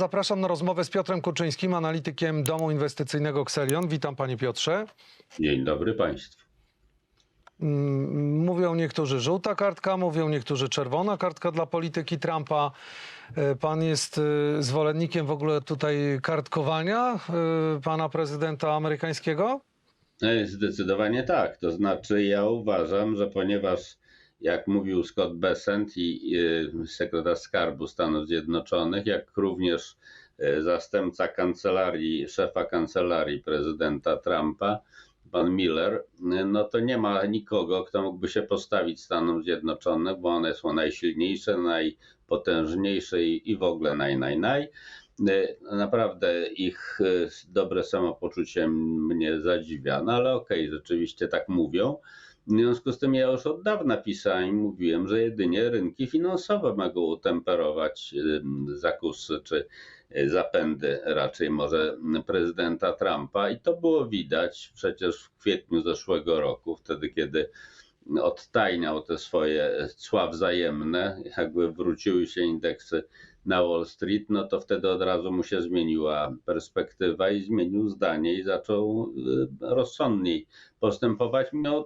Zapraszam na rozmowę z Piotrem Kuczyńskim, analitykiem domu inwestycyjnego Xelion. Witam panie Piotrze. Dzień dobry Państwu. Mm, Mówią niektórzy żółta kartka, mówią niektórzy czerwona kartka dla polityki Trumpa. E, Pan jest e, zwolennikiem w ogóle tutaj kartkowania e, pana prezydenta amerykańskiego? Zdecydowanie tak. To znaczy, ja uważam, że ponieważ, jak mówił Scott Bessent i sekretarz skarbu Stanów Zjednoczonych, jak również e, zastępca kancelarii, szefa kancelarii prezydenta Trumpa, pan Miller, e, no to nie ma nikogo, kto mógłby się postawić Stanom Zjednoczonym, bo one są najsilniejsze, najpotężniejsze i w ogóle naj, naj, naj. E, Naprawdę ich dobre samopoczucie mnie zadziwia, no ale okej, rzeczywiście tak mówią. W związku z tym ja już od dawna pisałem i mówiłem, że jedynie rynki finansowe mogą utemperować zakusy czy y, zapędy raczej może prezydenta Trumpa i to było widać przecież w kwietniu zeszłego roku, wtedy kiedy odtajniał te swoje cła wzajemne, jakby wróciły się indeksy na Wall Street, no to wtedy od razu mu się zmieniła perspektywa i zmienił zdanie i zaczął y, rozsądniej postępować. Mm,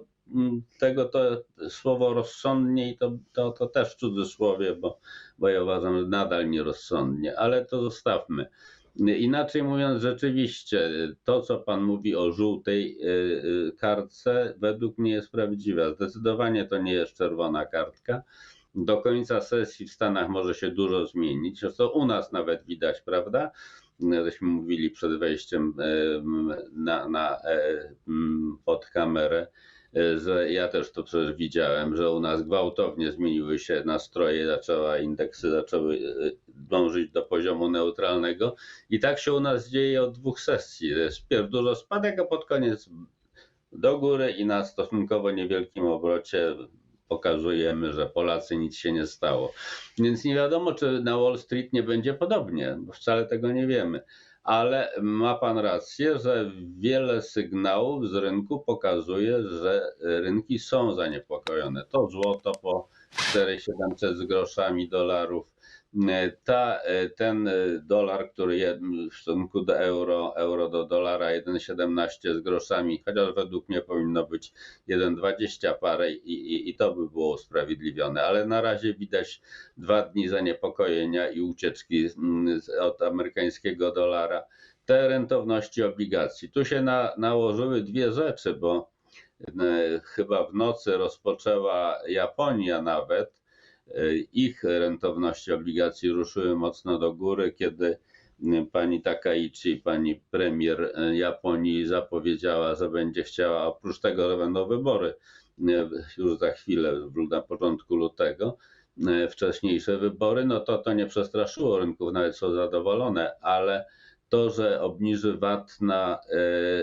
tego to słowo rozsądniej to, to, to też w cudzysłowie, bo, bo ja uważam, że nadal nierozsądnie, ale to zostawmy. Inaczej mówiąc, rzeczywiście to, co Pan mówi o żółtej y, y, kartce, według mnie jest prawdziwe. Zdecydowanie to nie jest czerwona kartka. Do końca sesji w Stanach może się dużo zmienić. To u nas nawet widać, prawda? Żeśmy mówili przed wejściem em, na, na, e, pod kamerę, że ja też to przecież widziałem, że u nas gwałtownie zmieniły się nastroje, zaczęła indeksy zaczęły e, dążyć do poziomu neutralnego. I tak się u nas dzieje od dwóch sesji. Pierw dużo spadek, a pod koniec do góry i na stosunkowo niewielkim obrocie pokazujemy, że Polacy nic się nie stało. Więc nie wiadomo, czy na Wall Street nie będzie podobnie, bo wcale tego nie wiemy. Ale ma pan rację, że wiele sygnałów z rynku pokazuje, że rynki są zaniepokojone. To złoto po 4700 z groszami dolarów, ta, ten dolar, który je- w stosunku do euro, euro do dolara 1,17 z groszami, chociaż według mnie powinno być 1,20 parę i, i, i to by było usprawiedliwione, ale na razie widać dwa dni zaniepokojenia i ucieczki od amerykańskiego dolara. Te rentowności obligacji. Tu się na, nałożyły dwie rzeczy, bo e, chyba w nocy rozpoczęła Japonia nawet. E, Ich rentowności obligacji ruszyły mocno do góry, kiedy pani Takaichi, pani premier e, Japonii zapowiedziała, że będzie chciała, oprócz tego, że będą wybory e, już za chwilę, na początku lutego, wcześniejsze wybory, no to to nie przestraszyło rynków, nawet są zadowolone, ale to, że obniży VAT na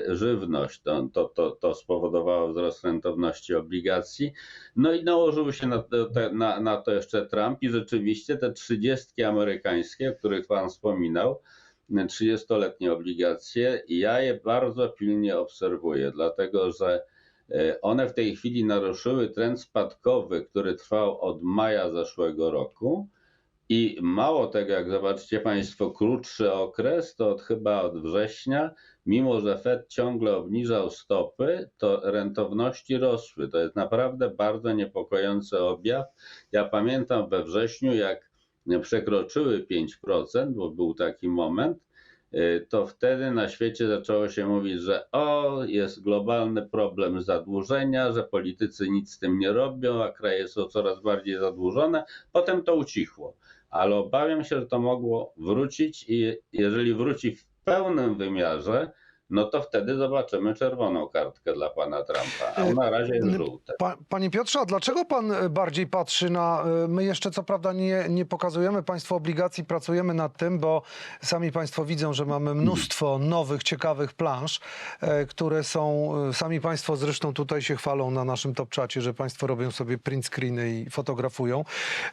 e, żywność, to, to, to, to spowodowało wzrost rentowności obligacji. No i nałożył się na, to- na, na to jeszcze Trump i rzeczywiście te trzydziestki amerykańskie, o których Pan wspominał, 30-letnie obligacje, ja je bardzo pilnie obserwuję, dlatego że e, one w tej chwili naruszyły trend spadkowy, który trwał od maja zeszłego roku. I mało tego, jak zobaczycie Państwo krótszy okres, to od chyba od września, mimo że Fed ciągle obniżał stopy, to rentowności rosły. To jest naprawdę bardzo niepokojący objaw. Ja pamiętam we wrześniu, jak przekroczyły 5%, bo był taki moment, to wtedy na świecie zaczęło się mówić, że o, jest globalny problem zadłużenia, że politycy nic z tym nie robią, a kraje są coraz bardziej zadłużone. Potem to ucichło, ale obawiam się, że to mogło wrócić i jeżeli wróci w pełnym wymiarze, no to wtedy zobaczymy czerwoną kartkę dla pana Trumpa, a na razie jest żółte. Pa, panie Piotrze, a dlaczego pan e, bardziej patrzy na. e, My jeszcze co prawda nie, nie pokazujemy państwu obligacji, pracujemy nad tym, bo sami państwo widzą, że mamy mnóstwo nowych, ciekawych plansz, e, które są. e, Sami państwo zresztą tutaj się chwalą na naszym top czacie, że państwo robią sobie print screeny i fotografują.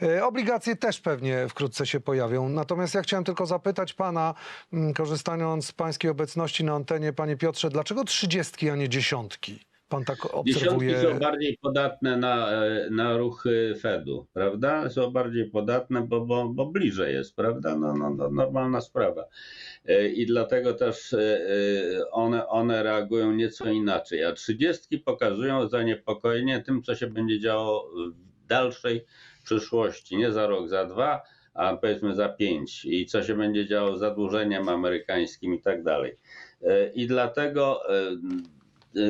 E, Obligacje też pewnie wkrótce się pojawią. Natomiast ja chciałem tylko zapytać pana, korzystając z pańskiej obecności na antenie, panie Piotrze, dlaczego trzydziestki, a nie dziesiątki? Pan tak Dziesiątki obserwuje. są bardziej podatne na, e, na ruchy Fedu, prawda? Są bardziej podatne, bo, bo, bo bliżej jest, prawda? No, no, no, normalna sprawa. E, I dlatego też e, one, one reagują nieco inaczej. A trzydziestki pokazują zaniepokojenie tym, co się będzie działo w dalszej przyszłości. Nie za rok, za dwa, a powiedzmy za pięć. I co się będzie działo z zadłużeniem amerykańskim i tak dalej. E, I dlatego e,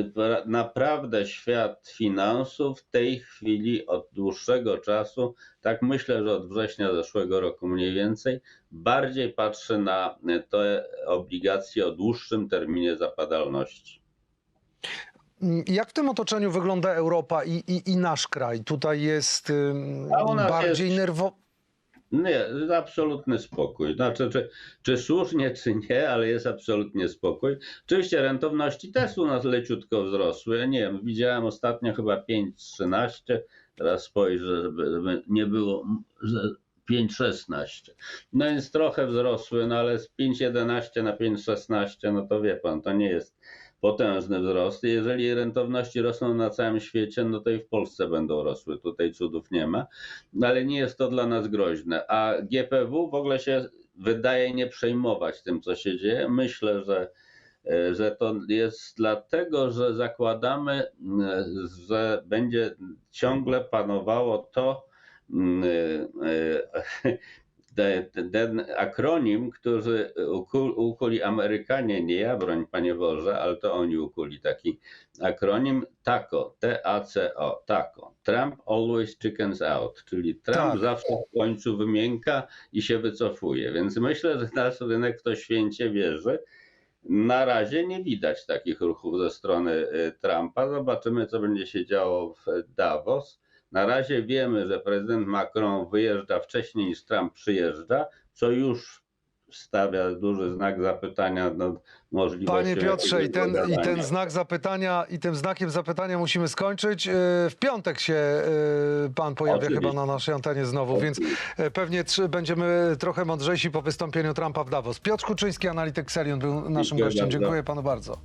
pra- naprawdę świat finansów w tej chwili od dłuższego czasu, tak myślę, że od września zeszłego roku mniej więcej, bardziej patrzy na te obligacje o dłuższym terminie zapadalności. Jak w tym otoczeniu wygląda Europa i, i, i nasz kraj? Tutaj jest bardziej jest- nerwo... Nie, absolutny spokój. Znaczy, czy, czy słusznie, czy nie, ale jest absolutnie spokój. Oczywiście rentowności też u nas leciutko wzrosły. Ja nie wiem, widziałem ostatnio chyba 5,13. Teraz spojrzę, żeby, nie było, że 5,16. No więc trochę wzrosły, no ale z 5,11 na 5,16, no to wie pan, to nie jest potężny wzrost. Jeżeli rentowności rosną na całym świecie, no to i w Polsce będą rosły. Tutaj cudów nie ma ale nie jest to dla nas groźne. A GPW w ogóle się wydaje nie przejmować tym, co się dzieje. Myślę, że, e, że to jest dlatego, że zakładamy, m, że będzie ciągle panowało to, m, e, te- te- ten akronim, który uku- ukuli Amerykanie, nie ja, broń Panie Boże, ale to oni ukuli taki akronim TACO, T-A-C-O, TACO. Trump always chickens out, czyli Trump Tak. zawsze w końcu wymięka i się wycofuje. Więc myślę, że nasz rynek w to święcie wierzy. Na razie nie widać takich ruchów ze strony y, Trumpa. Zobaczymy, co będzie się działo w Davos. Na razie wiemy, że prezydent Macron wyjeżdża wcześniej niż Trump przyjeżdża, co już stawia duży znak zapytania nad możliwością. Panie Piotrze, i ten, i ten znak zapytania, i tym znakiem zapytania musimy skończyć. Yy, W piątek się yy, pan pojawia Oczywiście. chyba na naszej antenie znowu, więc yy, pewnie trzy, będziemy trochę mądrzejsi po wystąpieniu Trumpa w Davos. Piotr Kuczyński, analityk Serion, był naszym Dziękuję gościem. Dziękuję panu bardzo.